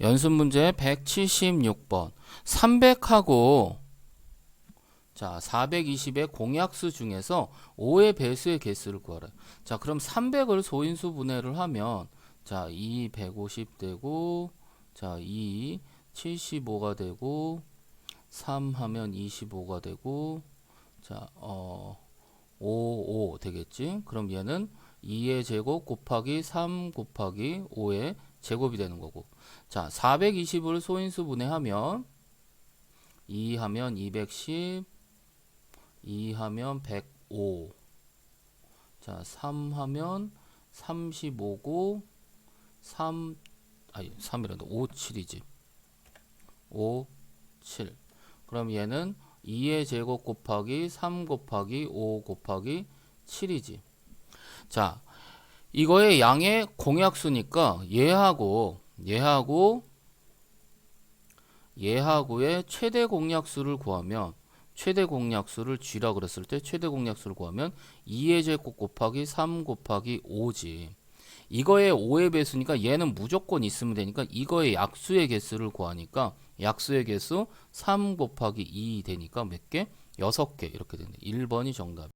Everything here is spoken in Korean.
연습 문제 176번. 300하고 자, 420의 공약수 중에서 5의 배수의 개수를 구하라. 자, 그럼 300을 소인수 분해를 하면 자, 2 150 되고 자, 2 75가 되고 3 하면 25가 되고 자, 어 5, 5 되겠지? 그럼 얘는 2의 제곱 곱하기 3 곱하기 5의 제곱이 되는 거고. 자, 420을 소인수 분해하면 2 하면 210, 2 하면 105. 자, 3 하면 35고 3 아니, 3이란다. 5, 7이지. 5, 7. 그럼 얘는 2의 제곱 곱하기 3 곱하기 5 곱하기 7이지. 자, 이거의 양의 공약수니까 얘하고 얘하고 얘하고의 최대 공약수를 구하면 최대 공약수를 쥐라 그랬을 때 최대 공약수를 구하면 2의 제곱 곱하기 3 곱하기 5지. 이거의 5의 배수니까 얘는 무조건 있으면 되니까 이거의 약수의 개수를 구하니까 약수의 개수 3 곱하기 2 되니까 몇 개? 6개 이렇게 되네. 1번이 정답.